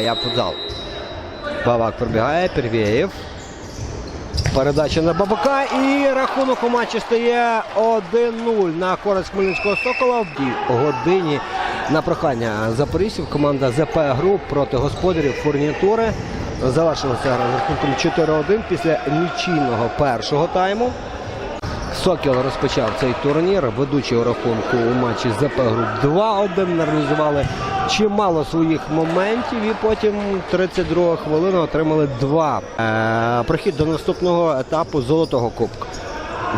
Я футзал. Бабак пробігає, Первєєв. Передача на Бабака і рахунок у матчі стає 1-0 на користь Хмельницького Сокола. В годині на прохання запорізьків команда ЗП Груп проти господарів фурнітури. Завершилася гра з рахунком 4-1 після нічийного першого тайму. Сокіл розпочав цей турнір, ведучий у рахунку у матчі ЗП Груп 2-1. Реалізували чимало своїх моментів і потім 32 хвилина отримали два. Е, прохід до наступного етапу золотого кубка.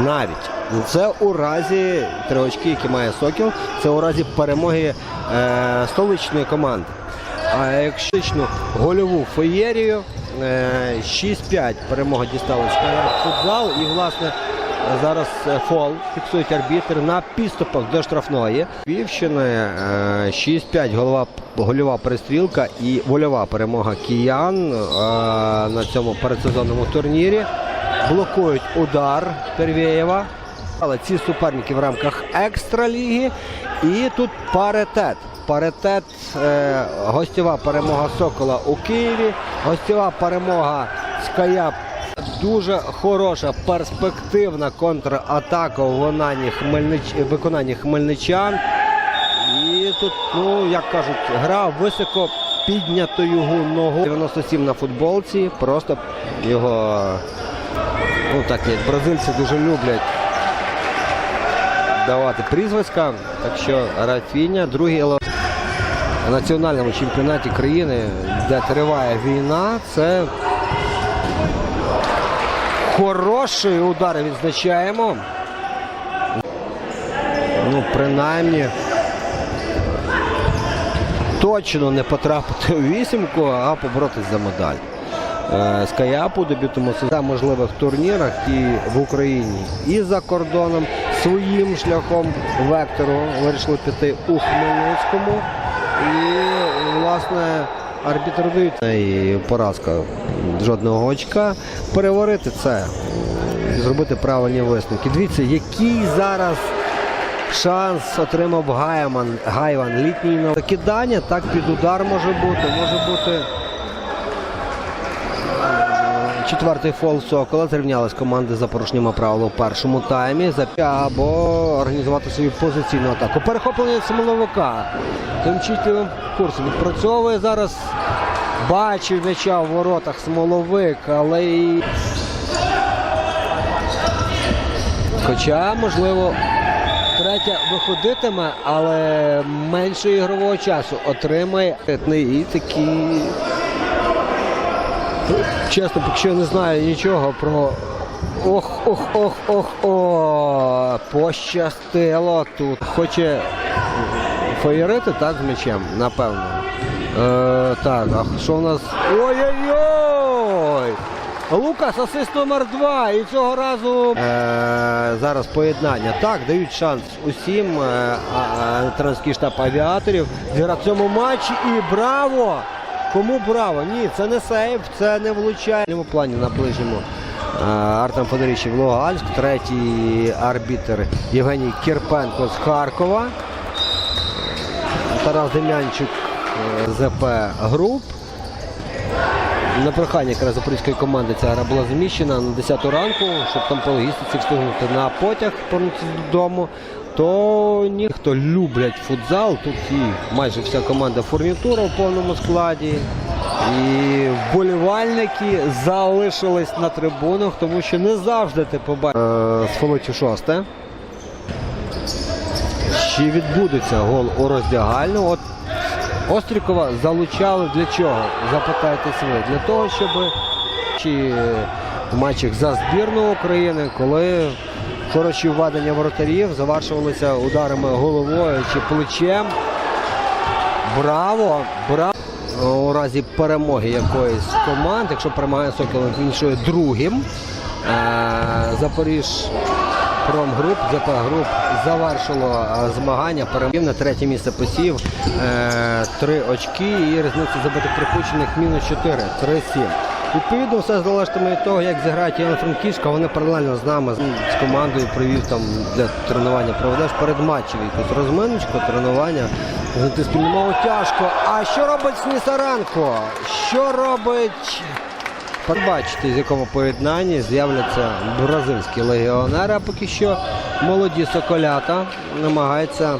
Навіть це у разі три очки, які має Сокіл, це у разі перемоги е, столичної команди. А якщо гольову феєрію е, 6-5 перемога дісталася футзал і власне зараз е, фол фіксують арбітр на підступах до штрафної. Львівщини е, 6-5 голова гольова перестрілка і вольова перемога киян е, на цьому передсезонному турнірі. Блокують удар Первєєва. Але ці суперники в рамках екстраліги. І тут паритет. Паритет, е, гостєва перемога Сокола у Києві, гостєва перемога Скаяп. Дуже хороша перспективна контратака у виконанні, Хмельнич... виконанні хмельничан. І тут, ну як кажуть, гра високо піднятою ногу. 97 на футболці. Просто його, ну так як бразильці дуже люблять давати прізвиська. Так що Рафіня, другий елемент в національному чемпіонаті країни, де триває війна, це хороший удар відзначаємо. Ну, принаймні, точно не потрапити у вісімку, а поборотись за медаль. Е, Скаяпу дебютому сезону можливих турнірах і в Україні, і за кордоном своїм шляхом вектору вирішили піти у Хмельницькому. І, власне, арбітр і поразка жодного очка. Переварити це зробити правильні висновки. Дивіться, який зараз шанс отримав Гайван. Гайван літній на закидання. Так під удар може бути. Може бути. Четвертий фол Сокола зрівнялись команди за порушеннями правил у першому таймі або організувати свою позиційну атаку. Перехоплення від Смоловика. Тим чітлівим курсом відпрацьовує зараз. Бачив м'яча в воротах Смоловик, але і. Хоча, можливо, третя виходитиме, але менше ігрового часу отримає і такі Чесно, поки що не знаю нічого про. Ох, ох, ох, ох, о, пощастило тут. Хоче феєрити, так, з м'ячем, напевно. Е, так, а що в нас? Ой-ой-ой! Лукас асист номер два. І цього разу е, зараз поєднання. Так, дають шанс усім е, а, тренерський штаб авіаторів зіграти в цьому матчі. І браво! Кому браво? Ні, це не сейф, це не влучає. В плані на ближньому е, Артем Федорічів Луганськ, третій арбітр Євгеній Кірпенко з Харкова. Тарас Дем'янчук е, ЗП Груп. На прохання якраз запорізької команди ця гра була заміщена на 10 ранку, щоб там по логістиці встигнути на потяг повернутися додому. То ніхто люблять футзал. Тут і майже вся команда фурнітура в повному складі. І вболівальники залишились на трибунах, тому що не завжди ти побачиш. Е, Сфолоті шосте. Чи відбудеться гол у роздягальну? От Острікова залучали для чого? Запитайтесь ви. Для того, щоб чи в матчах за збірну України, коли хороші введення воротарів завершувалися ударами головою чи плечем. Браво! Браво! У разі перемоги якоїсь команд, якщо перемагає Сокіл, він іншою другим. Е, Запоріж Промгруп, ЗП Груп завершило е, змагання. Перемогів на третє місце посів. Е, Три очки і різниця забитих припущених мінус 4. 3-7. Відповідно, все залежатиме від того, як зіграють Івано-Франківська. Вони паралельно з нами, з командою привів там для тренування. Проведеш передматчеві якусь розминочку, тренування. Знайти спільну тяжко. А що робить Снісаренко? Що робить? Побачите, з якому поєднанні з'являться бразильські легіонери. А поки що молоді соколята намагаються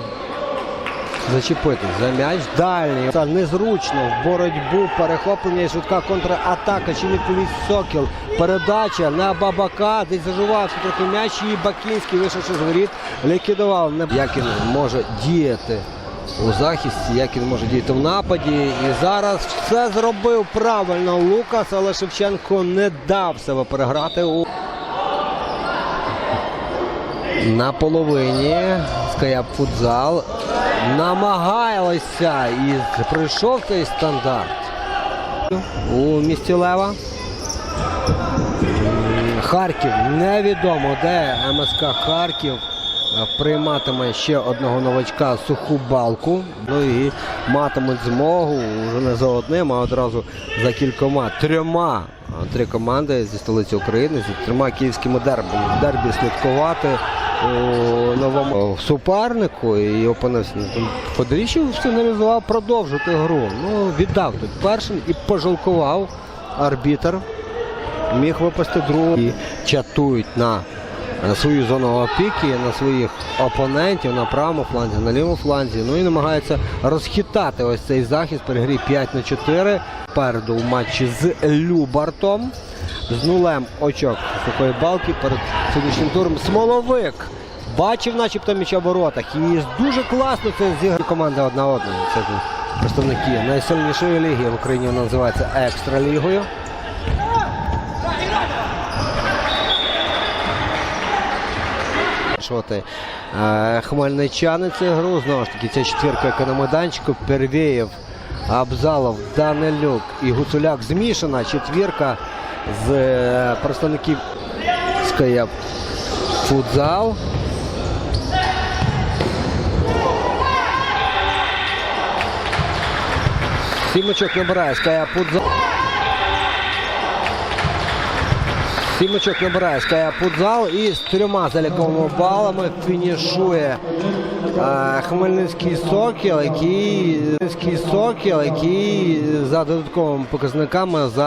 зачепити за м'яч. Дальній. Це незручно в боротьбу, перехоплення і швидка контратака. Чи відповість Сокіл. Передача на Бабака. Десь зажувався трохи м'яч. І Бакінський, вийшовши з воріт, ліквідував. Як він може діяти у захисті, як він може діяти в нападі. І зараз все зробив правильно. Лукас, але Шевченко не дав себе переграти у на половині. Скаяп футзал. Намагалися і прийшов цей стандарт. У місті Лева. Харків. Невідомо, де МСК Харків прийматиме ще одного новачка суху балку. Ну і матимуть змогу вже не за одним, а одразу за кількома трьома. Три команди зі столиці України, зі трьома київськими дербами. Дербі слідкувати у новому супернику і опинився. Ну, сигналізував продовжити гру. Ну, віддав тут першим і пожалкував арбітр. Міг випасти другу і чатують на свою зону опіки, на своїх опонентів на правому фланзі, на лівому фланзі. Ну і намагаються розхитати ось цей захист при грі 5 на 4. Переду в матчі з Любартом. З нулем очок такої балки перед сьогоднішнім туром. Смоловик бачив, начебто, м'яча в. І дуже класно це зіграє команда одна одної. Це представники найсильнішої ліги в Україні називається екстралігою. Е, хмельничани цю гру. Знову ж таки, ця четвірка, яка. Первєєв, Абзалов, Данилюк і Гуцуляк змішана. Четвірка з е, представників Ская футзал. Сімочок набирає Ская футзал. Сім очок набирає Ская футзал і з трьома заліковими балами фінішує е, Хмельницький Сокіл, який Сокіл, який за додатковими показниками за